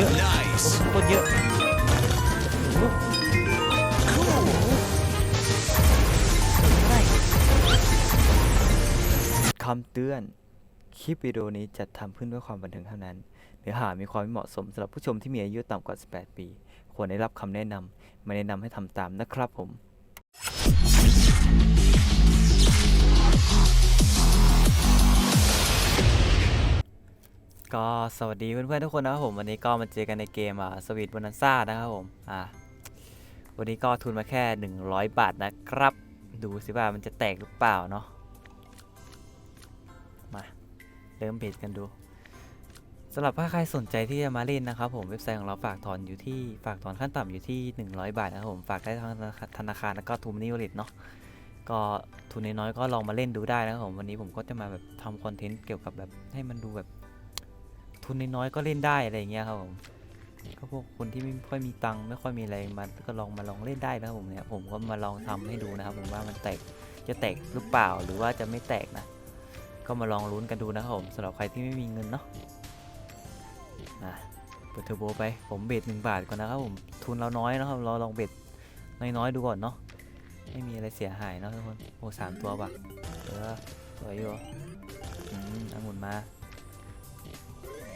เยอะโคตรเยอะคำเตือน คลิปวิดีโอนี้จัดทำขึ้นเพื่อความบันเทิงเท่านั้น เนื้อหามีความไม่เหมาะสมสำหรับผู้ชมที่มีอายุต่ำกว่า 18 ปี ควรได้รับคำแนะนำไม่แนะนำให้ทำตามนะครับผม ก็สวัสดีเพื่อนๆทุกคนนะครับผมวันนี้ก็มาเจอกันในเกมอ่าสวีทบอนันซ่านะครับผมอ่าวันนี้ก็ทุนมาแค่ 100 บาทนะครับ ดูสิว่ามันจะแตกหรือเปล่าเนาะมาเริ่มเพจกันดูสำหรับถ้าใครสนใจที่จะมาเล่นนะครับผมเว็บไซต์ของเราฝากถอนอยู่ที่ฝากถอนขั้นต่ำอยู่ที่ 100 บาทนะครับผมฝากได้ทั้งธนาคารแล้วก็ทูมนิวลิตเนาะก็ทุนน้อยๆก็ลองมาเล่นดูได้นะครับผมวันนี้ผมก็จะมาแบบทำคอนเทนต์เกี่ยวกับแบบให้มันดูแบบ ทุนน้อยๆก็เล่นได้อะไรอย่างเงี้ยครับผมก็พวกคนที่ไม่ค่อยมีตังค์ไม่ค่อยมีอะไรมาก็ลองมาลองเล่นได้นะครับผมเนี่ยผมก็มาลองทำให้ดูนะครับ ผมว่ามันแตกจะแตกหรือเปล่าหรือว่าจะไม่แตกนะ ก็มาลองลุ้นกันดูนะครับผมสำหรับใครที่ไม่มีเงินเนาะอะเปิดเทอร์โบไปผมเบ็ดหนึ่งบาทก่อนนะครับผมทุนเราน้อยนะครับเราลองเบ็ดน้อยๆดูก่อนเนาะไม่มีอะไรเสียหายเนาะทุกคนโอ้สามตัวว่ะเออสวยอยู่อืมองุ่นมา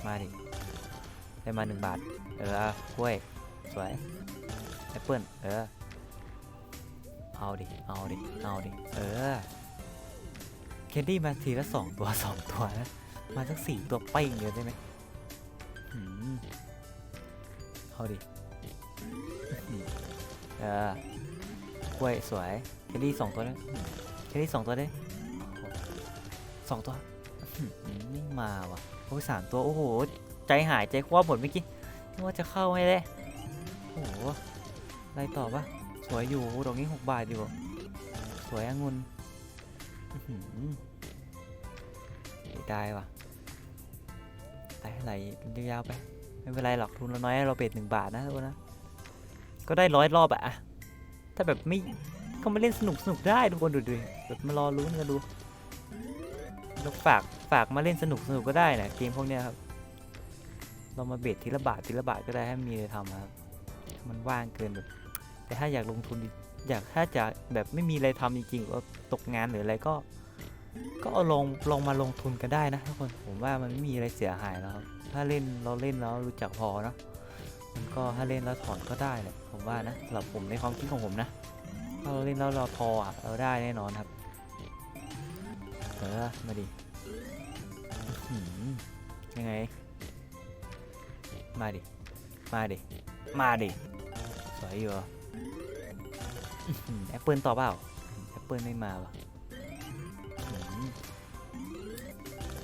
มาดิ ได้มาหนึ่งบาท เออกล้วย สวย แอปเปิลเออ เอาดิ เอาดิ เอาดิ เออ เคนดี้มาทีละสองตัวสองตัวนะ มาสักสี่ตัวไปอย่างเดียวได้ไหมหืมเอาดิ เออกล้วยสวย เคนดี้สองตัวเลยเคนดี้สองตัวเลยโอ้สองตัว ไม่มาว่ะ โอ้ยสามตัว โอ้โห ใจหายใจคว้าหมดเมื่อกี้นึกว่าจะเข้าให้เลยโอ้โหอะไรต่อปะสวยอยู่ดอกนี้หกบาทอยู่ สวยองุ่นได้ว่ะได้อะไรยาวๆไป ไม่เป็นไรหรอกทุนเราน้อยเราเบ็ดหนึ่งบาทนะทุกคนนะก็ได้ร้อยรอบอะอะถ้าแบบไม่ก็มาเล่นสนุกสนุกได้ทุกคนดูดิแบบมารอลุ้นกันดูแล้วฝาก ฝากมาเล่นสนุกสนุกก็ได้นะเกมพวกเนี้ยครับ เรามาเบ็ดทีละบาททีละบาทก็ได้ให้มีอะไรทำครับ มันว่างเกินแบบ แต่ถ้าอยากลงทุนอยากถ้าจะแบบไม่มีอะไรทำจริงๆว่าตกงานหรืออะไรก็ ก็เอาลองลองมาลงทุนกันได้นะทุกคนผมว่ามันไม่มีอะไรเสียหายแล้วครับถ้าเล่นเราเล่นแล้วรู้จักพอเนาะมันก็ถ้าเล่นแล้วถอนก็ได้แหละผมว่านะสำหรับผมในความคิดของผมนะถ้าเราเล่นแล้วเราพออะเราได้แน่นอนครับเออมาดิ ยังไง มาดิ มาดิ มาดิ สวยอยู่แอปเปิลต่อเปล่า แอปเปิลไม่มาว่ะอื้อหือ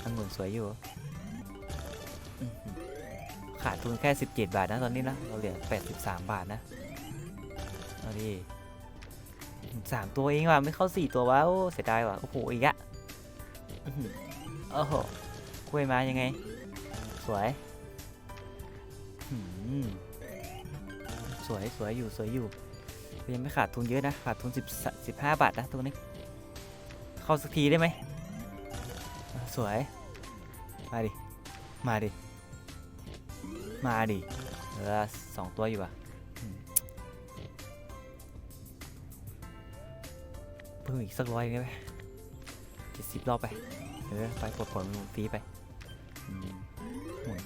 องุ่นสวยอยู่ ขาดทุนแค่ 17 บาทนะตอนนี้นะ เราเหลือ 83 บาทนะเอาดิสามตัวเองว่ะ ไม่เข้าสี่ตัววะโอ้เสียดายว่ะ โอ้โห อีกอะโอ้โหกล้วยมายังไง วยสวยสวยอยู่สวยอยู่ยังไม่ขาดทุนเยอะนะ ขาดทุน10 15 บาทนะตัวนี้ เข้าสักทีได้ไหม สวย มาดิ มาดิ มาดิเหลือสองตัวอยู่อะเพิ่มอีกสักร้อยได้ไหมเจ็ดสิบรอบไป เออ ไปกดผลฟรีไป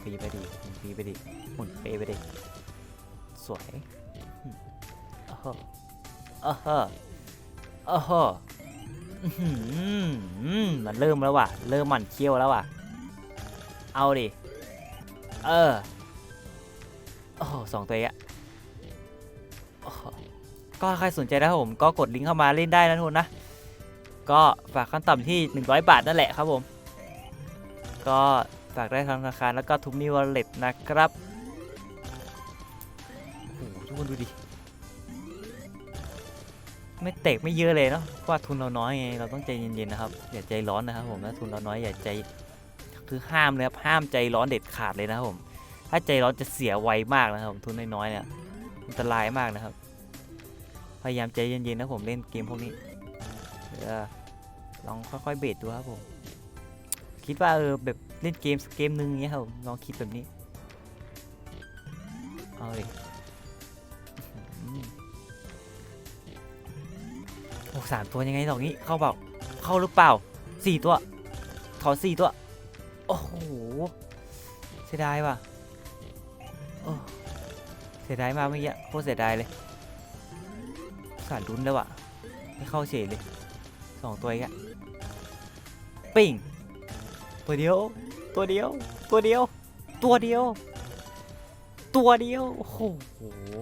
ฟรีไปดิหมุนฟรีไปดิหมุนเปไปดิสวยอืมอ้โหอ้โหอ้โหอื้อหือมันเริ่มแล้วว่ะ เริ่มหมันเคี้ยวแล้วว่ะ เอาดิ เออ โอ้โหสองตัวเองอะก็ใครสนใจนะครับผม ก็กดลิงก์เข้ามาเล่นได้นะทุกคนนะ ก็ฝากขั้นต่ำที่ 100 บาทนั่นแหละครับผม ก็ ฝากได้ทางธนาคารแล้วก็ทุกนิวเล็ตนะครับโอ้โหทุกคนดูดิ ไม่เตกไม่เยอะเลยเนาะเพราะว่าทุนเราน้อยไงเราต้องใจเย็นๆนะครับอย่าใจร้อนนะครับผมนะทุนเราน้อยอย่าใจคือห้ามเลยครับห้ามใจร้อนเด็ดขาดเลยนะครับผมถ้าใจร้อนจะเสียไวมากนะครับผมทุนน้อยๆเนี่ยอันตรายมากนะครับ พยายามใจเย็นๆนะผมเล่นเกมพวกนี้เออลองค่อยๆเบรดดูครับผม คิดว่าเออแบบเล่นเกมสักเกมหนึ่งเงี้ยครับลองคิดแบบนี้ เอาดิอื้อหือโอ้สามตัวยังไงดอกนี้เข้าเปล่าเข้าหรือเปล่าสี่ตัว ถอนสี่ตัว โอ้โหเสียดายว่ะเสียดายมากเมื่อกี้โคตรเสียดายเลยสารลุ้นแล้วอะไม่เข้าเฉยเลยสองตัวอีกอะปิ่ง ตัวเดียว ตัวเดียว ตัวเดียว ตัวเดียว ตัวเดียว โอ้โห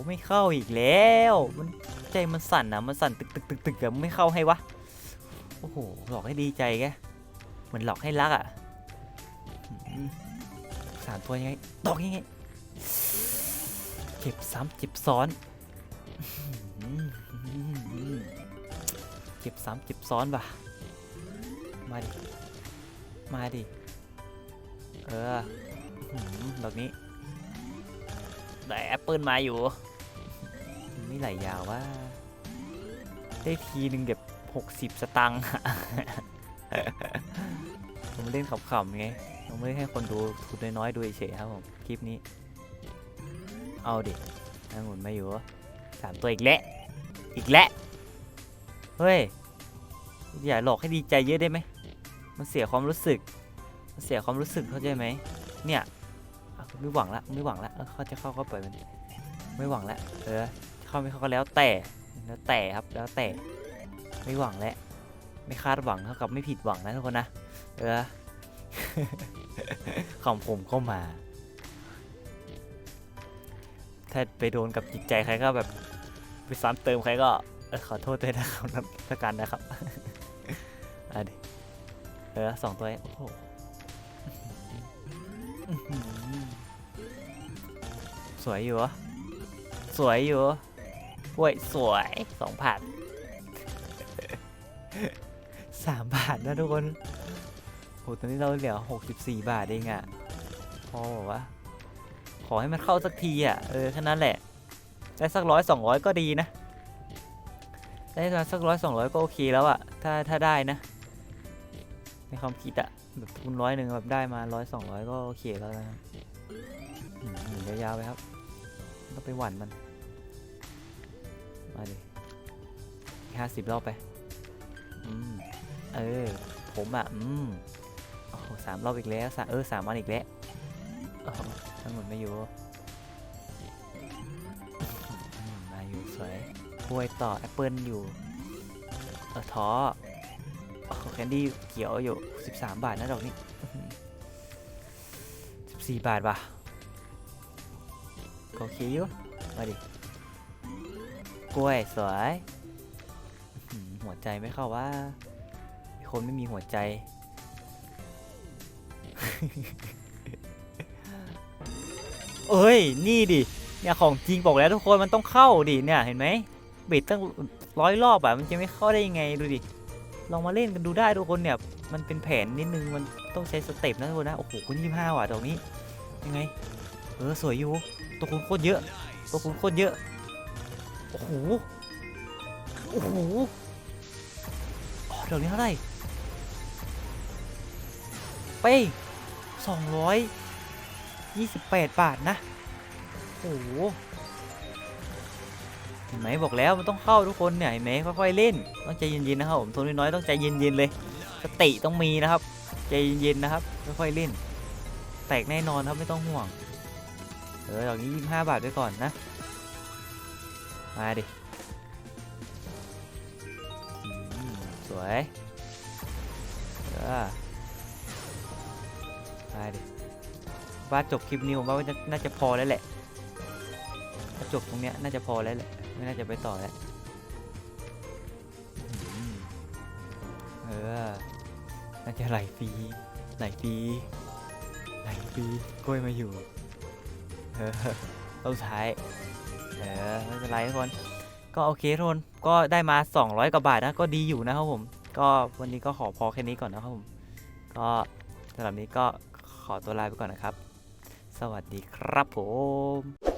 ไม่เข้าอีกแล้ว มันใจมันสั่นนะมันสั่นตึกตึกตึกตึกอะไม่เข้าให้วะ โอ้โห หลอกให้ดีใจแกเหมือนหลอกให้รักอะสามตัวยังไงตอกยังไงเจ็บซ้ำเจ็บซ้อนเจ็บซ้ำเจ็บซ้อนว่ะ มาดิ มาดิ เอออื้อหือดอกนี้แต่แอปเปิลมาอยู่ ไม่ไหลยาวว่า ได้ทีหนึ่งเดี๋ยวหกสิบสตังค์ผมเล่นขำๆไงผมไม่ได้ให้คนดูทุนน้อยๆดูเฉยๆครับผม คลิปนี้ เอาดินางหุ่นมาอยู่สามตัวอีกแล้วอีกแล้วเฮ้ย อย่าหลอกให้ดีใจเยอะได้ไหม มันเสียความรู้สึก มันเสียความรู้สึกเข้าใจไหม เนี่ยไม่หวังละไม่หวังละเขาจะเข้าก็ปล่อยมันไม่หวังละเออเข้าไม่เข้าก็แล้วแต่แล้วแต่ครับแล้วแต่ไม่หวังแล้วไม่คาดหวังเท่ากับไม่ผิดหวังนะทุกคนนะเออของผมก็มา ถ้าไปโดนกับจิตใจใครก็แบบไปซ้ำเติมใครก็ขอโทษด้วยนะครับนับประกันนะครับ เออสองตัวเองโอ้โหสวยอยู่ สวยอยู่เหรอโว้ยสวยสองผ่านสามบาทนะทุกคนโหตอนนี้เราเหลือหกสิบสี่บาทเองอะพอบอกว่า ขอให้มันเข้าสักทีอะ เออแค่นั้นแหละ ได้สักร้อยสองร้อยก็ดีนะ ได้มาสักร้อยสองร้อยก็โอเคแล้วอะ ถ้าถ้าได้นะ ในความคิดอะแบบทุนร้อยหนึ่งแบบได้มาร้อยสองร้อยก็โอเคแล้วนะอืมหมุนยาวๆไปครับก็ไปหวั่นมัน มาดิห้าสิบรอบไป อืม เออ ผมอะ อืม โอ้สามรอบอีกแล้วสามเออสามวันอีกแล้วทั้งหมดไม่อยู่มาอยู่สวยกล้วยต่อแอปเปิลอยู่ เออท้อ แคนดี้เขียวอยู่ 13 บาทนะดอกนี้14 บาทว่ะก็โอเคอยู่มาดิกล้วยสวยหัวใจไม่เข้าว่า คนไม่มีหัวใจ เอ้ย นี่ดิ เนี่ยของจริงบอกแล้วทุกคนมันต้องเข้าดิเนี่ยเห็นไหมบิดตั้งร้อยรอบอะมันจะไม่เข้าได้ยังไงดูดิ ลองมาเล่นกันดูได้ทุกคนเนี่ย มันเป็นแผนนิดนึง มันต้องใช้สเต็ปนะทุกคนนะ โอ้โหคุณยี่ห้าว่ะดอกนี้ ยังไง เออ สวยอยู่ ตัวคุณโคตรเยอะ ตัวคุณโคตรเยอะ โอ้โห โอ้โหอ๋อดอกนี้เท่าไหร่เป้สองร้อยยี่สิบแปดบาทนะ โอ้โห ห็นไหมบอกแล้วมันต้องเข้าทุกคนเนี่ยเห็นไหมค่อยๆเล่นต้องใจเย็นๆนะครับผมทนน้อยๆต้องใจเย็นๆเลยสติต้องมีนะครับ ใจเย็นๆนะครับค่อยๆเล่น แตกแน่นอนครับไม่ต้องห่วงเออดอกนี้ยี่ห้าบาทไว้ก่อนนะมาดิสวยเออมาดิว่าจบคลิปนี้ผมว่าน่าน่าจะพอแล้วแหละจบตรงเนี้ยน่าจะพอแล้วแหละ ไม่น่าจะไปต่อแล้วเออ น่าจะหลฟรีหลฟรีหลฟรีกล้วยมาอยู่ เออต้องใช้าย เออไม่เป็นไรทุกคน ก็โอเคทุกคน ก็ได้มา 200กว่าบาทนะ ก็ดีอยู่นะครับผม ก็วันนี้ก็ขอพอแค่นี้ก่อนนะครับผม ก็สำหรับนี้ก็ขอตัวลาไปก่อนนะครับ สวัสดีครับผม